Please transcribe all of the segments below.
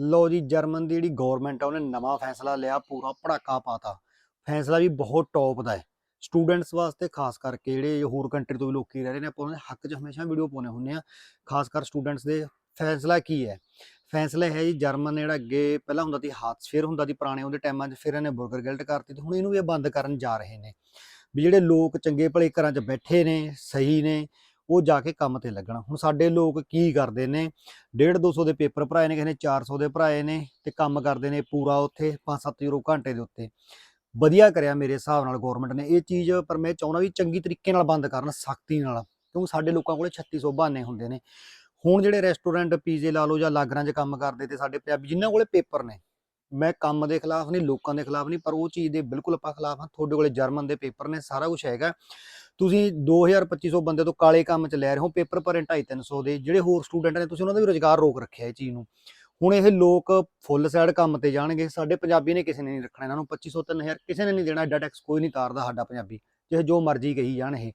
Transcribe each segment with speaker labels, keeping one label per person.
Speaker 1: ਲੋ ਜੀ, ਜਰਮਨ ਦੀ ਜਿਹੜੀ ਗਵਰਨਮੈਂਟ ਆ, ਉਹਨੇ ਨਵਾਂ ਫੈਸਲਾ ਲਿਆ, ਪੂਰਾ ਪੜਾਕਾ ਪਾਤਾ। ਫੈਸਲਾ ਵੀ ਬਹੁਤ ਟੌਪ ਦਾ ਹੈ। ਸਟੂਡੈਂਟਸ ਵਾਸਤੇ ਖਾਸ ਕਰਕੇ ਜਿਹੜੇ ਹੋਰ ਕੰਟਰੀ ਤੋਂ ਵੀ ਲੋਕੀ ਰਹਿ ਰਹੇ ਨੇ, ਆਪਾਂ ਉਹਨਾਂ ਦੇ ਹੱਕ 'ਚ ਹਮੇਸ਼ਾ ਵੀਡੀਓ ਪਾਉਣੇ ਹੁੰਦੇ ਆ ਖਾਸ ਕਰ ਸਟੂਡੈਂਟਸ ਦੇ, ਫੈਸਲਾ ਕੀ ਹੈ? ਫੈਸਲਾ ਹੈ ਜੀ, ਜਰਮਨ ਜਿਹੜਾ ਅੱਗੇ ਪਹਿਲਾਂ ਹੁੰਦਾ ਸੀ ਹਾਥਸਫੇਅਰ ਹੁੰਦਾ ਸੀ ਪੁਰਾਣੇ ਉਹਦੇ ਟਾਈਮਾਂ 'ਚ, ਫਿਰ ਇਹਨੇ ਬੁਰਗਰ ਗਿਲਟ ਕਰਤੀ ਤੇ ਹੁਣ ਇਹਨੂੰ ਵੀ ਇਹ ਬੰਦ ਕਰਨ ਜਾ ਰਹੇ ਨੇ। ਵੀ ਜਿਹੜੇ ਲੋਕ ਚੰਗੇ ਭਲੇ ਘਰਾਂ 'ਚ ਬੈਠੇ ਨੇ, ਸਹੀ ਨੇ ਉਹ ਜਾ ਕੇ ਕੰਮ ਤੇ ਲੱਗਣਾ। ਹੁਣ ਸਾਡੇ ਲੋਕ ਕੀ ਕਰਦੇ ਨੇ? 1.5 200 ਦੇ ਪੇਪਰ ਭਰਾਏ ਨੇ, ਕਿਸੇ ਨੇ 400 ਦੇ ਭਰਾਏ ਨੇ ਤੇ ਕੰਮ ਕਰਦੇ ਨੇ ਪੂਰਾ ਉੱਥੇ 5-7 ਯੂਰੋ ਘੰਟੇ ਦੇ ਉੱਤੇ। ਵਧੀਆ ਕਰਿਆ ਮੇਰੇ ਹਿਸਾਬ ਨਾਲ ਗਵਰਨਮੈਂਟ ਨੇ। ਇਹ ਚੀਜ਼ ਪਰ ਮੈਂ ਚਾਹੁੰਦਾ ਵੀ ਚੰਗੀ ਤਰੀਕੇ ਨਾਲ ਬੰਦ ਕਰਨ, ਸਖਤੀ ਨਾਲ। ਕਿਉਂਕਿ ਸਾਡੇ ਲੋਕਾਂ ਕੋਲੇ 3600 ਬਹਾਨੇ ਹੁੰਦੇ ਨੇ। ਹੁਣ ਜਿਹੜੇ ਰੈਸਟੋਰੈਂਟ ਪੀਜ਼ੇ ਲਾ ਲਓ ਜਾਂ ਲਾਗਰਾਂ 'ਚ ਕੰਮ ਕਰਦੇ ਤੇ ਸਾਡੇ ਪੰਜਾਬੀ ਜਿਨ੍ਹਾਂ ਕੋਲੇ ਪੇਪਰ ਨੇ, ਮੈਂ ਕੰਮ ਦੇ ਖਿਲਾਫ ਨਹੀਂ, ਲੋਕਾਂ ਦੇ ਖਿਲਾਫ ਨਹੀਂ, ਪਰ ਉਹ ਚੀਜ਼ ਦੇ ਬਿਲਕੁਲ ਆਪਾਂ ਖਿਲਾਫ ਹਾਂ। ਤੁਹਾਡੇ ਕੋਲੇ ਜਰਮਨ ਦੇ ਪੇਪਰ ਨੇ, ਸਾਰਾ ਕੁਝ ਹੈਗਾ। ਤੁਸੀਂ 2000 2500 ਬੰਦੇ ਤੋਂ ਕਾਲੇ ਕੰਮ 'ਚ ਲੈ ਰਹੇ ਹੋ, ਪੇਪਰ ਭਰੇ 250 300 ਦੇ, ਜਿਹੜੇ ਹੋਰ ਸਟੂਡੈਂਟ ਨੇ, ਤੁਸੀਂ ਉਹਨਾਂ ਦਾ ਵੀ ਰੋਜ਼ਗਾਰ ਰੋਕ ਰੱਖਿਆ ਇਹ ਚੀਜ਼ ਨੂੰ। ਹੁਣ ਇਹ ਲੋਕ ਫੁੱਲ ਸਾਈਡ ਕੰਮ ਤੇ ਜਾਣਗੇ, ਸਾਡੇ ਪੰਜਾਬੀ ਨੇ ਕਿਸੇ ਨੇ ਨਹੀਂ ਰੱਖਣਾ ਇਹਨਾਂ ਨੂੰ 2500 3000 ਕਿਸੇ ਨੇ ਨਹੀਂ ਦੇਣਾ ਐਡਾ ਟੈਕਸ ਕੋਈ ਨਹੀਂ ਤਾਰਦਾ ਸਾਡਾ ਪੰਜਾਬੀ, ਚਾਹੇ ਜੋ ਮਰਜ਼ੀ ਕਹੀ ਜਾਣ ਇਹ।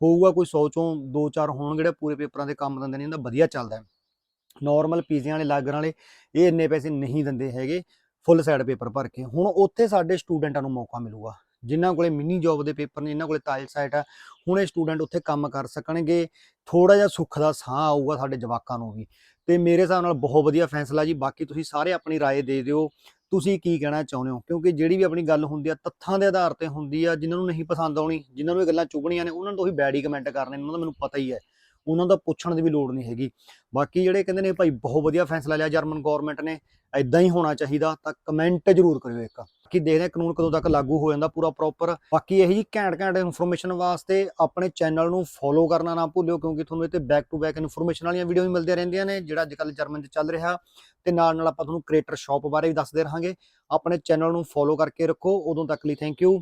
Speaker 1: ਹੋਊਗਾ ਕੋਈ 100 ਚੋਂ 2-4 ਹੋਣ ਜਿਹੜੇ ਪੂਰੇ ਪੇਪਰਾਂ ਦੇ ਕੰਮ ਦਿੰਦੇ ਨੇ, ਇਹਦਾ ਵਧੀਆ ਚੱਲਦਾ ਨਾਰਮਲ ਪੀਜ਼ਿਆਂ ਵਾਲੇ, ਲਾਗਰਾਂ ਵਾਲੇ, ਇਹ ਇੰਨੇ ਪੈਸੇ ਨਹੀਂ ਦਿੰਦੇ ਹੈਗੇ, ਫੁੱਲ ਸਾਈਡ ਪੇਪਰ ਭਰ ਕੇ। ਹੁਣ ਉੱਥੇ ਸਾਡੇ ਸਟੂਡੈਂਟਾਂ ਨੂੰ ਮੌਕਾ ਮਿਲੂਗਾ। ਜਿਨ੍ਹਾਂ ਕੋਲੇ ਮਿਨੀ ਜੌਬ ਦੇ ਪੇਪਰ ਨੇ ਜਿਨ੍ਹਾਂ ਕੋਲੇ ਤਾਇਲ ਸਾਈਟ ਆ ਹੁਣ ਇਹ ਸਟੂਡੈਂਟ ਉੱਥੇ ਕੰਮ ਕਰ ਸਕਣਗੇ ਥੋੜਾ ਜਿਹਾ ਸੁੱਖ ਦਾ ਸਾਹ ਆਊਗਾ ਸਾਡੇ ਜਵਾਕਾਂ ਨੂੰ ਵੀ ਤੇ ਮੇਰੇ ਹਿਸਾਬ ਨਾਲ ਬਹੁਤ ਵਧੀਆ ਫੈਸਲਾ ਜੀ ਬਾਕੀ ਤੁਸੀਂ ਸਾਰੇ ਆਪਣੀ رائے ਦੇ ਦਿਓ ਤੁਸੀਂ ਕੀ ਕਹਿਣਾ ਚਾਹੁੰਦੇ ਹੋ ਕਿਉਂਕਿ ਜਿਹੜੀ ਵੀ ਆਪਣੀ ਗੱਲ ਹੁੰਦੀ ਆ ਤੱਥਾਂ ਦੇ ਆਧਾਰ ਤੇ ਹੁੰਦੀ ਆ ਜਿਨ੍ਹਾਂ ਨੂੰ ਨਹੀਂ ਪਸੰਦ ਆਉਣੀ ਜਿਨ੍ਹਾਂ ਨੂੰ ਇਹ ਗੱਲਾਂ ਚੁਗਣੀਆਂ ਨੇ ਉਹਨਾਂ ਨੂੰ ਤੁਸੀਂ ਬੈਡ ਹੀ ਕਮੈਂਟ ਕਰਨੇ ਨੇ ਉਹਨਾਂ ਦਾ ਮੈਨੂੰ ਪਤਾ ਹੀ ਹੈ ਉਹਨਾਂ ਦਾ ਪੁੱਛਣ ਦੀ ਵੀ ਲੋੜ ਨਹੀਂ ਹੈਗੀ। ਬਾਕੀ ਜਿਹੜੇ ਕਹਿੰਦੇ ਨੇ ਭਾਈ ਬਹੁਤ ਵਧੀਆ ਫੈਸਲਾ ਲਿਆ ਜਰਮਨ ਗਵਰਨਮੈਂਟ ਨੇ ਐਦਾਂ ਹੀ ਹੋਣਾ ਚਾਹੀਦਾ ਤਾਂ ਕਮੈਂਟ ਜ਼ਰੂਰ ਕਰਿਓ ਇੱਕ। ਬਾਕੀ ਦੇਖਦੇ ਹਾਂ ਕਾਨੂੰਨ ਕਦੋਂ ਤੱਕ ਲਾਗੂ ਹੋ ਜਾਂਦਾ ਪੂਰਾ ਪ੍ਰੋਪਰ ਬਾਕੀ ਇਹੀ ਜੀ ਘੈਂਟ ਘੈਂਟ ਇਨਫੋਰਮੇਸ਼ਨ ਵਾਸਤੇ ਆਪਣੇ ਚੈਨਲ ਨੂੰ ਫੋਲੋ ਕਰਨਾ ਨਾ ਭੁੱਲਿਓ ਕਿਉਂਕਿ ਤੁਹਾਨੂੰ ਇੱਥੇ ਬੈਕ ਟੂ ਬੈਕ ਇਨਫੋਰਮੇਸ਼ਨ ਵਾਲੀਆਂ ਵੀਡੀਓ ਵੀ ਮਿਲਦੀਆਂ ਰਹਿੰਦੀਆਂ ਨੇ, ਜਿਹੜਾ ਅੱਜ ਕੱਲ੍ਹ ਜਰਮਨ 'ਚ ਚੱਲ ਰਿਹਾ। ਤੇ ਨਾਲ ਨਾਲ ਆਪਾਂ ਤੁਹਾਨੂੰ ਕ੍ਰੀਏਟਰ ਸ਼ਾਪ ਬਾਰੇ ਵੀ ਦੱਸਦੇ ਰਹਾਂਗੇ। ਆਪਣੇ ਚੈਨਲ ਨੂੰ ਫੋਲੋ ਕਰਕੇ ਰੱਖੋ। ਉਦੋਂ ਤੱਕ ਲਈ ਥੈਂਕ ਯੂ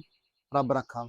Speaker 1: ਰੱਬ ਰੱਖਾ।